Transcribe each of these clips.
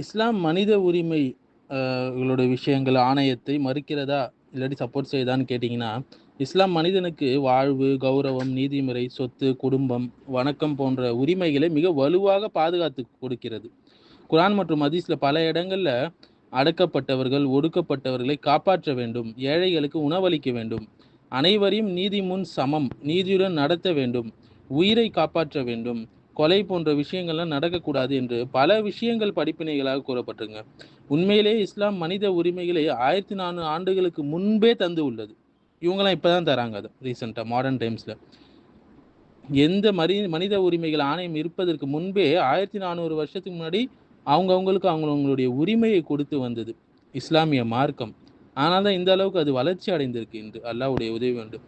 இஸ்லாம் மனித உரிமை களோட விஷயங்கள் ஆணையத்தை மறுக்கிறதா? இல்லாட்டி சப்போர்ட் செய்யுதான்னு கேட்டிங்கன்னா இஸ்லாம் மனிதனுக்கு வாழ்வு கௌரவம் நீதிமுறை சொத்து குடும்பம் வணக்கம் போன்ற உரிமைகளை மிக வலுவாக பாதுகாத்து கொடுக்கிறது. குரான் மற்றும் ஹதீஸ்ல பல இடங்களில் அடக்கப்பட்டவர்கள் ஒடுக்கப்பட்டவர்களை காப்பாற்ற வேண்டும் ஏழைகளுக்கு உணவளிக்க வேண்டும். அனைவரையும் நீதி முன் சமம் நீதியுடன் நடத்த வேண்டும் உயிரை காப்பாற்ற வேண்டும். கொலை போன்ற விஷயங்கள்லாம் நடக்கக்கூடாது என்று பல விஷயங்கள் படிப்பினைகளாக கூறப்பட்டிருங்க. உண்மையிலே இஸ்லாம் மனித உரிமைகளை ஆயிரத்தி நானூறு ஆண்டுகளுக்கு முன்பே தந்து உள்ளது. இவங்கெல்லாம் இப்பதான் தராங்க அது ரீசெண்டாக மாடர்ன் டைம்ஸில் எந்த மரி மனித உரிமைகள் ஆணையம் இருப்பதற்கு முன்பே ஆயிரத்தி நானூறு வருஷத்துக்கு முன்னாடி அவங்க அவங்களுக்கு அவங்களுடைய உரிமையை கொடுத்து வந்தது. இஸ்லாமிய மார்க்கம். ஆனால் தான் இந்த அளவுக்கு அது வளர்ச்சி அடைந்திருக்கு என்று அல்லாவுடைய உதவி வேண்டும்.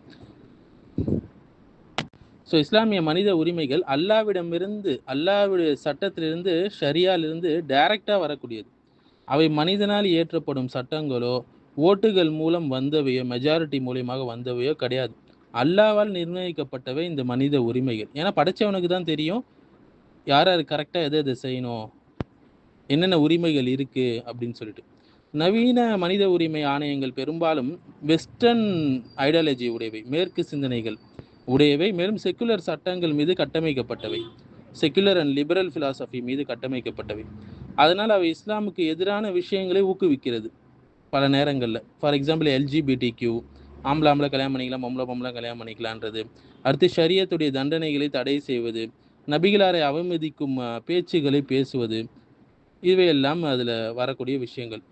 ஸோ இஸ்லாமிய மனித உரிமைகள் அல்லாவிடமிருந்து அல்லாவுடைய சட்டத்திலிருந்து ஷரியாலிருந்து டைரக்டாக வரக்கூடியது. அவை மனிதனால் இயற்றப்படும் சட்டங்களோ ஓட்டுகள் மூலம் வந்தவையோ மெஜாரிட்டி மூலியமாக வந்தவையோ கிடையாது. அல்லாவால் நிர்ணயிக்கப்பட்டவை இந்த மனித உரிமைகள். ஏன்னா படைச்சவனுக்கு தான் தெரியும் யார் யார் கரெக்டாக எதை எதை செய்யணும் என்னென்ன உரிமைகள் இருக்குது அப்படின்னு சொல்லிட்டு. நவீன மனித உரிமை ஆணையங்கள் பெரும்பாலும் வெஸ்டர்ன் ஐடியாலஜி உடையவை. மேற்கு சிந்தனைகள் உடையவை மேலும் செக்குலர் சட்டங்கள் மீது கட்டமைக்கப்பட்டவை. செக்குலர் அண்ட் லிபரல் ஃபிலாசபி மீது கட்டமைக்கப்பட்டவை. அதனால் அவை இஸ்லாமுக்கு எதிரான விஷயங்களை ஊக்குவிக்கிறது. பல நேரங்களில். ஃபார் எக்ஸாம்பிள் எல்ஜிபிடி கியூ ஆம்பளை ஆம்பளை கல்யாணம் பண்ணிக்கலாம் பொம்பளை பொம்பளை கல்யாணம் பண்ணிக்கலான்றது. அடுத்து ஷரியத்துடைய தண்டனைகளை தடை செய்வது நபிகளாரை அவமதிக்கும் பேச்சுகளை பேசுவது இவையெல்லாம் அதில் வரக்கூடிய விஷயங்கள்.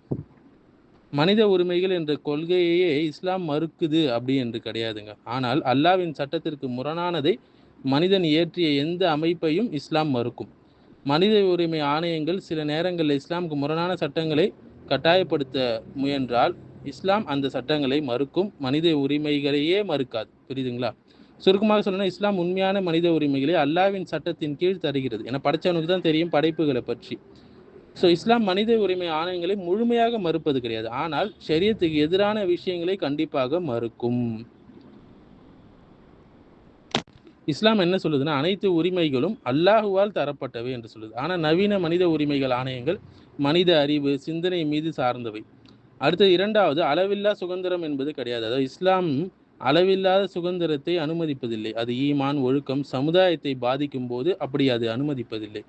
மனித உரிமைகள் என்ற கொள்கையையே இஸ்லாம் மறுக்குது அப்படி என்று கிடையாதுங்க. ஆனால் அல்லாவின் சட்டத்திற்கு முரணானதை மனிதன் இயற்றிய எந்த அமைப்பையும் இஸ்லாம் மறுக்கும். மனித உரிமை ஆணையங்கள் சில நேரங்களில் இஸ்லாமுக்கு முரணான சட்டங்களை கட்டாயப்படுத்த முயன்றால் இஸ்லாம் அந்த சட்டங்களை மறுக்கும். மனித உரிமைகளையே மறுக்காது. புரியுதுங்களா? சுருக்கமாக சொல்லணும்னா இஸ்லாம் உண்மையான மனித உரிமைகளை அல்லாவின் சட்டத்தின் கீழ் தருகிறது. என படைச்சவனுக்கு தான் தெரியும் படைப்புகளை பற்றி. ஸோ இஸ்லாம் மனித உரிமை ஆணையங்களை முழுமையாக மறுப்பது கிடையாது. ஆனால் சரியத்துக்கு எதிரான விஷயங்களை கண்டிப்பாக மறுக்கும். இஸ்லாம் என்ன சொல்லுதுன்னா அனைத்து உரிமைகளும் அல்லாஹுவால் தரப்பட்டவை என்று சொல்லுது. ஆனால் நவீன மனித உரிமைகள் ஆணையங்கள் மனித அறிவு சிந்தனை மீது சார்ந்தவை. அடுத்து இரண்டாவது அளவில்லா சுதந்திரம் என்பது கிடையாது. அதாவது இஸ்லாம் அளவில்லாத சுதந்திரத்தை அனுமதிப்பதில்லை. அது ஈமான் ஒழுக்கம் சமுதாயத்தை பாதிக்கும் போது அப்படி அது அனுமதிப்பதில்லை.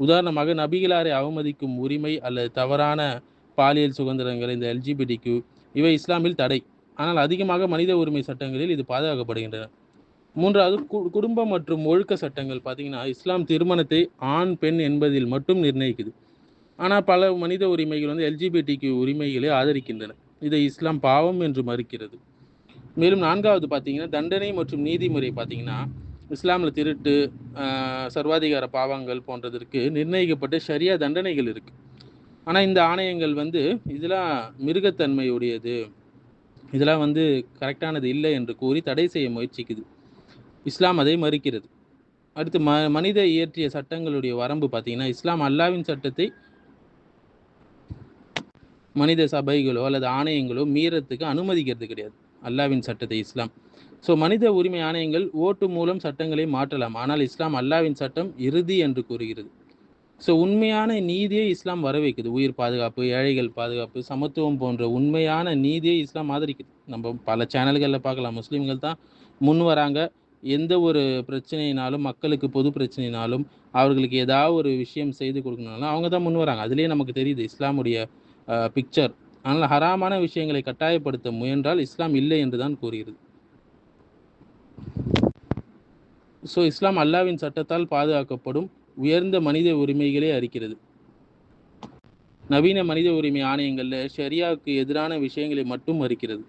உதாரணமாக நபிகளாரை அவமதிக்கும் உரிமை அல்லது தவறான பாலியல் சுதந்திரங்கள் இந்த எல்ஜிபிடிக்கு இவை இஸ்லாமில் தடை. ஆனால் அதிகமாக மனித உரிமை சட்டங்களில் இது பாதுகாக்கப்படுகின்றன. மூன்றாவது குடும்பம் மற்றும் ஒழுக்க சட்டங்கள். பார்த்தீங்கன்னா இஸ்லாம் திருமணத்தை ஆண் பெண் என்பதில் மட்டும் நிர்ணயிக்குது. ஆனால் பல மனித உரிமைகள் வந்து எல்ஜிபிடிக்கு உரிமைகளை ஆதரிக்கின்றன. இதை இஸ்லாம் பாவம் என்று மறுக்கிறது. மேலும் நான்காவது பார்த்தீங்கன்னா தண்டனை மற்றும் நீதிமுறை பார்த்தீங்கன்னா இஸ்லாமில் திருட்டு சர்வாதிகார பாவங்கள் போன்றதற்கு நிர்ணயிக்கப்பட்ட சரியா தண்டனைகள் இருக்குது ஆனால் இந்த ஆணையங்கள் வந்து இதெல்லாம் மிருகத்தன்மையுடையது. இதெல்லாம் வந்து கரெக்டானது இல்லை என்று கூறி தடை செய்ய முயற்சிக்குது. இஸ்லாம் அதை மறுக்கிறது. அடுத்து ம மனித இயற்றிய சட்டங்களுடைய வரம்பு பார்த்தீங்கன்னா இஸ்லாம் அல்லாவின் சட்டத்தை மனித சபைகளோ அல்லது ஆணையங்களோ மீறத்துக்கு அனுமதிக்கிறது கிடையாது. அல்லாவின் சட்டத்தை இஸ்லாம். ஸோ மனித உரிமை ஆணையங்கள் ஓட்டு மூலம் சட்டங்களை மாற்றலாம். ஆனால் இஸ்லாம் அல்லாவின் சட்டம் இறுதி என்று கூறுகிறது. ஸோ உண்மையான நீதியை இஸ்லாம் வர வைக்குது உயிர் பாதுகாப்பு ஏழைகள் பாதுகாப்பு சமத்துவம் போன்ற உண்மையான நீதியை இஸ்லாம் ஆதரிக்குது. நம்ம பல சேனல்களில் பார்க்கலாம். முஸ்லீம்கள் தான் முன் வராங்க. எந்த ஒரு பிரச்சனையினாலும் மக்களுக்கு பொது பிரச்சனையினாலும் அவர்களுக்கு ஏதாவது ஒரு விஷயம் செய்து கொடுக்கணும்னாலும் அவங்க தான் முன் வராங்க. அதுலேயே நமக்கு தெரியுது இஸ்லாமுடைய பிக்சர் ஆனால் ஹராமான விஷயங்களை கட்டாயப்படுத்த முயன்றால் இஸ்லாம் இல்லை என்று தான் கூறுகிறது. ஸோ இஸ்லாம் அல்லாவின் சட்டத்தால் பாதுகாக்கப்படும் உயர்ந்த மனித உரிமைகளே அறிக்கிறது நவீன மனித உரிமை ஆணையங்களில் ஷரியாவுக்கு எதிரான விஷயங்களை மட்டும் அறிக்கிறது